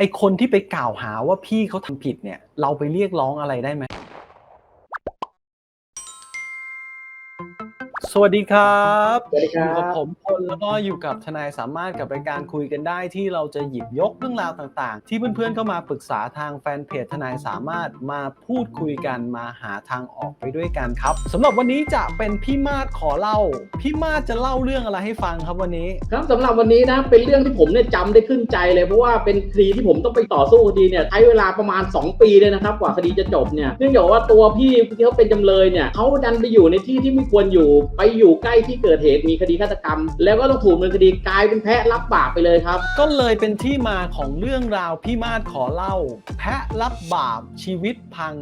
ไอคนที่ไปกล่าวหาว่าพี่เขาทำผิดเนี่ย เราไปเรียกร้องอะไรได้ไหม สวัสดีครับสวัสดีคอรัยู่กับบผมพลแล้วก็อยู่กับทนายสามารถกับรายการคุยกันได้ที่เราจะหยิบยกเรื่องราวต่าง ๆ ที่เพื่อนๆเข้ามาปรึกษาทางแฟนเพจทนายสามารถมาพูดคุยกันมาหาทางออกไปด้วยกันครับสำหรับวันนี้จะเป็นพี่มาศขอเล่า พี่มาศจะเล่าเรื่องอะไรให้ฟังครับวันนี้ ครับสำหรับวันนี้นะเป็นเรื่องที่ผมเนี่ยจำได้ขึ้นใจเลยเพราะว่าเป็นคดีที่ผมต้องไปต่อสู้คดีเนี่ยใช้เวลาประมาณ 2 ปีเลยนะครับกว่าคดีจะจบเนี่ยเนื่องจากว่าตัวพี่ที่เขาเป็นจำเลยเนี่ยเขาดันไปอยู่ในที่ที่ไม่ควรอยู่ไปอยู่ใกล้ที่เกิดเหตุมีคดีฆาตกรรม แล้วก็ต้องถูกดำเนินคดีกลายเป็นแพะรับบาปไปเลยครับ ก็เลยเป็นที่มาของเรื่องราวพี่มาศขอเล่า แพะรับบาปชีวิตพัง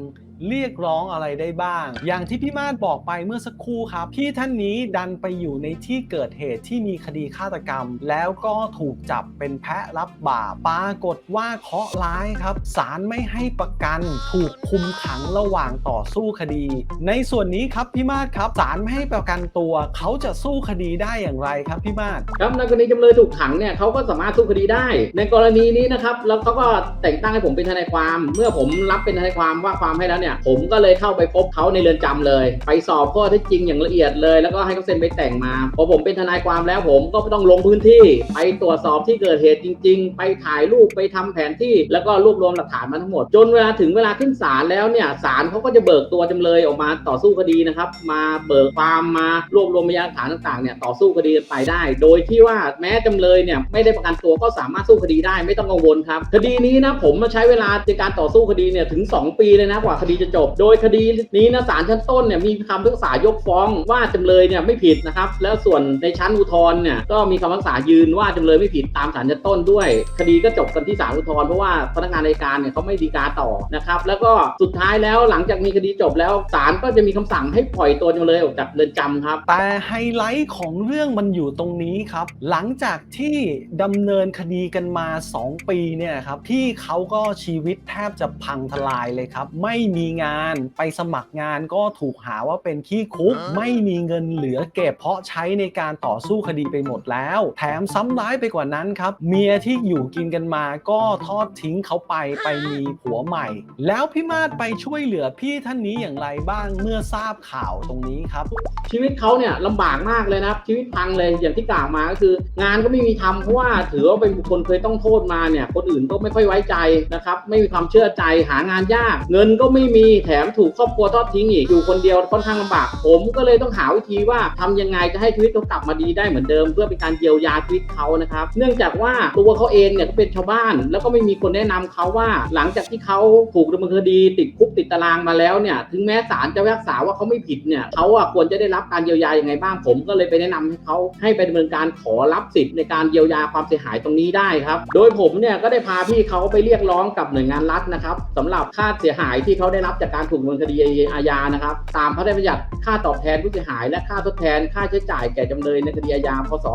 เรียกร้องอะไรได้บ้าง อย่างที่พี่มาศบอกไปเมื่อสักครู่ครับ พี่ท่านนี้ดันไปอยู่ในที่เกิดเหตุที่มีคดีฆาตกรรม แล้วก็ถูกจับเป็นแพะรับบาปปรากฏว่าเคาะร้ายครับศาลไม่ให้ประกันถูกคุมขังระหว่างต่อสู้คดี ในส่วนนี้ครับพี่มาศครับศาลไม่ให้ประกันตัว เขาจะสู้คดีได้อย่างไรครับพี่มาศครับในกรณีจำเลยถูกขังเนี่ยเขาก็สามารถสู้คดีได้ ในกรณีนี้นะครับแล้วเขาก็แต่งตั้งให้ผมเป็นทนายความ เมื่อผมรับเป็นทนายความว่าความให้แล้วเนี่ยผมก็เลยเข้าไปพบเขาในเรือนจำเลย ไปสอบข้อเท็จจริงอย่างละเอียดเลย แล้วก็ให้เขาเซ็นไปแต่งมาพอผมเป็นทนายความแล้วผมก็ต้องลงพื้นที่ ไปตรวจสอบที่เกิดเหตุจริง ๆ ไปถ่ายรูปไปทำแผนที่ แล้วก็รวบรวมหลักฐานมาทั้งหมด จนเวลาถึงเวลาขึ้นศาลแล้วเนี่ยศาลเขาก็จะเบิกตัวจำเลยออกมาต่อสู้คดีนะครับมาเบิกความมารวบรวมพยานหลักฐานต่างๆเนี่ยต่อสู้คดีกันไปได้ โดยที่ว่าแม้จำเลยเนี่ยไม่ได้ประกันตัวก็สามารถสู้คดีได้ไม่ต้องกังวลครับคดีนี้นะผมมาใช้เวลาในการต่อสู้คดีเนี่ยถึง 2 ปีเลยนะกว่าคดีจะจบ โดยคดีนี้นะศาลชั้นต้นเนี่ยมีคำพิพากษายกฟ้องว่าจำเลยเนี่ยไม่ผิดนะครับ แล้วส่วนในชั้นอุทธรณ์เนี่ยก็มีคำพิพากษายืนว่าจำเลยไม่ผิดตามศาลชั้นต้นด้วย คดีก็จบกันที่ศาลอุทธรณ์เพราะว่าพนักงานอัยการเนี่ยเขาไม่ดีกาต่อนะครับแล้วก็สุดท้ายแล้วหลังจากมีคดีจบแล้วศาลก็จะมีคำสั่งให้ปล่อยตัวจำเลยออกจากเรือนจำครับ แต่ไฮไลท์ของเรื่องมันอยู่ตรงนี้ครับ หลังจากที่ดำเนินคดีกันมา 2 ปีเนี่ยครับพี่เขาก็ชีวิตแทบจะพังทลายเลยครับ ไม่มีงานไปสมัครงานก็ถูกหาว่าเป็นขี้คุก ไม่มีเงินเหลือเก็บเพราะใช้ในการต่อสู้คดีไปหมดแล้ว แถมซ้ำร้ายไปกว่านั้นครับ เมียที่อยู่กินกันมาก็ทอดทิ้งเขาไปไปมีผัวใหม่ แล้วพี่มาศไปช่วยเหลือพี่ท่านนี้อย่างไรบ้างเมื่อทราบข่าวตรงนี้ครับ ชีวิตเขาเนี่ยลำบากมากเลยนะครับชีวิตพังเลยอย่างที่กล่าวมาก็คือ งานก็ไม่มีทำเพราะว่าถือว่าเป็นบุคคลเคยต้องโทษมาเนี่ยคนอื่นก็ไม่ค่อยไว้ใจนะครับไม่มีความเชื่อใจหางานยาก เงินก็ไม่มีแถมถูกครอบครัวทอดทิ้งอีกอยู่คนเดียวค่อนข้างลำบากผมก็เลยต้องหาวิธีว่าทำยังไงจะให้ชีวิตเขากลับมาดีได้เหมือนเดิม เพื่อเป็นการเยียวยาชีวิตเขานะครับ เนื่องจากว่าตัวเขาเองเนี่ยก็เป็นชาวบ้าน แล้วก็ไม่มีคนแนะนำเขาว่าหลังจากที่เขาถูกดำเนินคดีติดคุกติดตารางมาแล้วเนี่ยถึงแม้ศาลจะพิพากษาว่าเขาไม่ผิดเนี่ยเขาอะควรจะได้รับการเยียวยาอย่างไงบ้างผม ก็เลยไปแนะนำให้เขาให้ไปดำเนินการขอรับสิทธิ์ในการเยียวยาความเสียหายตรงนี้ได้ครับ โดยผมเนี่ยก็ได้พาพี่เขาไปเรียกร้องกับหน่วยงานรัฐนะครับสำหรับค่าเสียหายที่เขาได้รับจากการถูกดำเนินคดีอาญานะครับ ตามพระราชบัญญัติค่าตอบแทนผู้เสียหาย และค่าทดแทนค่าใช้จ่ายแก่จำเลยในคดีอาญาพศ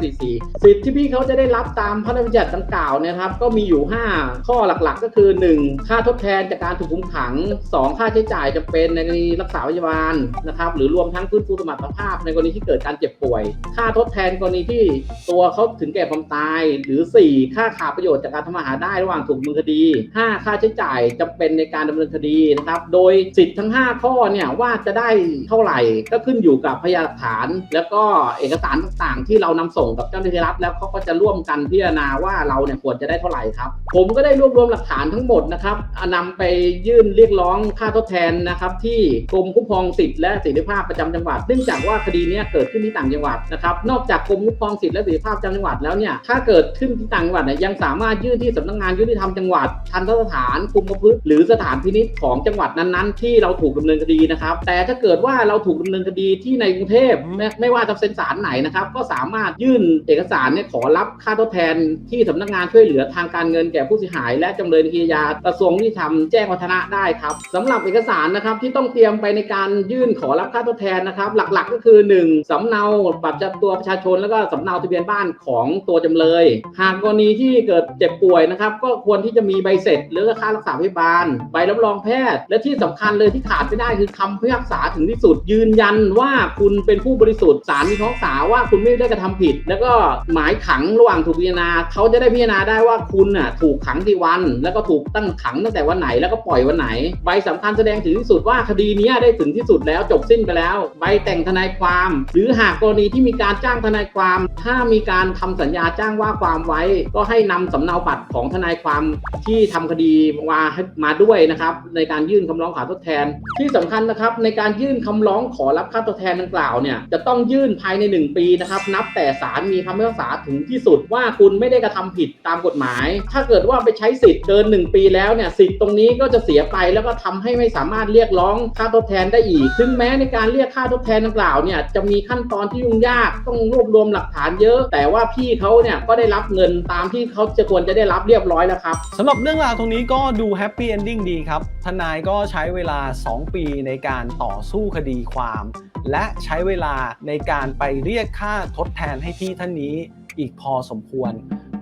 2544 สิทธิ์ที่พี่เขาจะได้รับตามพระราชบัญญัติดังกล่าวนะครับ ก็มีอยู่ 5 ข้อหลักๆ ก็คือ 1. ค่าทดแทนจากการถูกคุมขัง 2. ค่าใช้จ่ายจำเป็นในกรณีรักษาพยาบาลนะครับหรือรวมทั้งฟื้นฟูสมรรถภาพในกรณีที่เกิดการเจ็บป่วย ค่าทดแทนกรณีที่ตัวเขาถึงแก่ความตาย หรือ 4. ค่าขาดประโยชน์จากการทำมาหาได้ระหว่างถูกดำเนินคดี 5. ค่าใช้จ่ายจำเป็นในการดำเนินคดีนะครับ โดยสิทธิ์ทั้ง 5 ข้อเนี่ยว่าจะได้เท่าไหร่ก็ขึ้นอยู่กับพยานหลักฐาน แล้วก็เอกสารต่างๆ ที่เรานำส่งกับเจ้าหน้าที่รัฐแล้วเขาก็จะร่วมกันพิจารณาว่าเราเนี่ยควรจะได้เท่าไหร่ครับ ผมก็ได้รวบรวมหลักฐานทั้งหมดนะครับเอานำไปยื่นเรียกร้องค่าทดแทนนะครับที่กรมคุ้มครองสิทธิและเสรีภาพประจำจังหวัด เนื่องจากว่าคดีนี้เกิดขึ้นที่ต่างจังหวัดนะครับ นอกจากกรมคุ้มครองสิทธิและเสรีภาพประจำจังหวัดแล้วเนี่ย ถ้าเกิดขึ้นที่ต่างจังหวัดเนี่ยยังสามารถยื่นที่สำนักงานยุติธรรมจังหวัดทันตสถานคุมประพฤติหรือสถานพินิจของจังหวัดนั้นๆ ที่เราถูกดำเนินคดีนะครับ แต่ถ้าเกิดว่าเราถูกดำเนินคดีที่ในกรุงเทพไม่ไม่ว่าจะเป็นศาลไหนนะครับ ก็สามารถยื่นเอกสารเนี่ยขอรับค่าทดแทนที่สำนักงานช่วยเหลือทางการเงินแก่ผู้เสียหาย และจำเลยในคดีอาญากระทรวงยุติธรรมแจ้งวัฒนะได้ครับสำหรับเอกสารนะครับที่ต้องเตรียมไปในการยื่นขอรับค่าทดแทนนะครับหลักๆ ก็คือ 1. สำเนาบัตรประจำตัวประชาชน แล้วก็สำเนาทะเบียนบ้านของตัวจำเลย หากกรณีที่เกิดเจ็บป่วยนะครับก็ควรที่จะมีใบเสร็จ หรือค่ารักษาพยาบาลใบรับรองแพทย์ และที่สำคัญเลยที่ขาดไม่ได้คือคำพิพากษาถึงที่สุด ยืนยันว่าคุณเป็นผู้บริสุทธิ์ศาลมีพิพากษาว่าคุณไม่ได้กระทำผิด แล้วก็หมายขังระหว่างถูกพิจารณาเขาจะได้พิจารณาได้ว่าคุณน่ะถูกขังกี่วัน แล้วก็ถูกตั้งขังตั้งแต่วันไหนแล้วก็ปล่อยวันไหน ใบสำคัญแสดงถึงที่สุดว่าคดีนี้ได้ถึงที่สุดแล้วจบสิ้นไปแล้ว ใบแต่งทนายความ หรือหากกรณีที่มีการจ้างทนายความ ถ้ามีการทำสัญญาจ้างว่าความไว้ ก็ให้นำสำเนาบัตรของทนายความที่ทำคดีมาให้มาด้วยนะครับในการยื่นคำร้องขอทดแทน ที่สำคัญนะครับในการยื่นคำร้องขอรับค่าทดแทนดังกล่าวเนี่ยจะต้องยื่นภายใน 1 ปีนะครับนับแต่ศาลมีคำพิพากษาถึงที่สุดว่าคุณไม่ได้กระทำผิดตามกฎหมาย ถ้าเกิดว่าไปใช้สิทธิ์เกิน 1 ปีแล้วเนี่ยสิทธิ์ตรงนี้ก็จะเสียไปแล้วก็ทำให้ไม่สามารถเรียกร้องค่าทดแทนได้อีกถึงแม้ในการเรียกค่าทดแทนดังกล่าวเนี่ยจะมีขั้นตอนที่ยุ่งยากต้องรวบรวมหลักฐานเยอะ แต่ว่าพี่เขาเนี่ยก็ได้รับเงินตามที่เขาจะควรจะได้รับเรียบร้อยแล้วครับสำหรับเรื่องราวตรงนี้ก็ดูแฮปปี้เอนดิ้งดีครับทนนายก็ใช้เวลา 2 ปีในการต่อสู้คดีความ และใช้เวลาในการไปเรียกค่าทดแทนให้พี่ท่านนี้อีกพอสมควร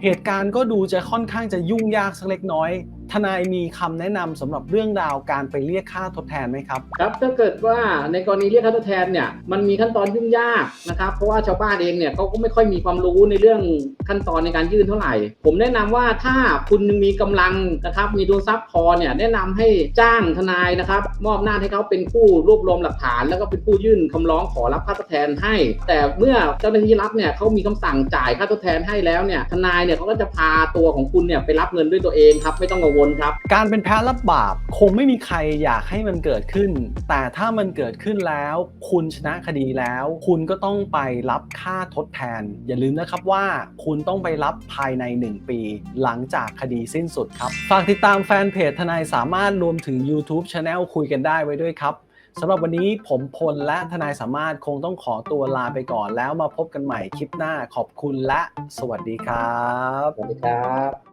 เหตุการณ์ก็ดูจะค่อนข้างจะยุ่งยากสักเล็กน้อย ทนายมีคำแนะนำสำหรับเรื่องราวการไปเรียกค่าทดแทนไหมครับครับถ้าเกิดว่าในกรณีเรียกค่าทดแทนเนี่ยมันมีขั้นตอนยุ่งยากนะครับเพราะว่าชาวบ้านเองเนี่ยเขาก็ไม่ค่อยมีความรู้ในเรื่องขั้นตอนในการยื่นเท่าไหร่ ผมแนะนำว่าถ้าคุณมีกำลังนะครับมีทุนทรัพย์พอเนี่ยแนะนำให้จ้างทนายนะครับมอบหน้าจให้เขาเป็นผู้รวบรวมหลักฐาน แล้วก็เป็นผู้ยื่นคำร้องขอรับค่าทดแทนให้ แต่เมื่อเจ้าหน้าที่รัฐเนี่ยเขามีคำสั่งจ่ายค่าทดแทนให้แล้วเนี่ยทนายเนี่ยเขาก็จะพาตัวของคุณเนี่ยไปรับเงินด้วยตัวเองครับไม่ต้องกังวลครับ การเป็นแพ้รับบาปคงไม่มีใครอยากให้มันเกิดขึ้น แต่ถ้ามันเกิดขึ้นแล้ว คุณชนะคดีแล้ว คุณก็ต้องไปรับค่าทดแทน อย่าลืมนะครับว่าคุณต้องไปรับภายใน 1 ปี หลังจากคดีสิ้นสุดครับ ฝากติดตามแฟนเพจทนายสามารถรวมถึง YouTube Channel คุยกันได้ไว้ด้วยครับสำหรับวันนี้ผมพลและทนายสามารถคงต้องขอตัวลาไปก่อนแล้วมาพบกันใหม่คลิปหน้าขอบคุณและสวัสดีครับ สวัสดีครับ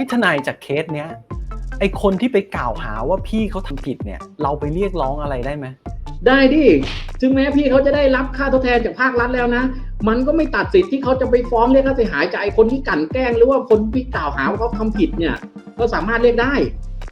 ฮ้ยทนายจากเคสเนี้ยไอคนที่ไปกล่าวหาว่าพี่เขาทำผิดเนี่ย เราไปเรียกร้องอะไรได้ไหมได้ดิถึงแม้พี่เขาจะได้รับค่าทดแทนจากภาครัฐแล้วนะ มันก็ไม่ตัดสิทธิ์ที่เขาจะไปฟ้องเรียกค่าเสียหายจากไอ้คนที่กลั่นแกล้ง หรือว่าคนที่กล่าวหาว่าเขาทำผิดเนี่ย ก็สามารถเรียกได้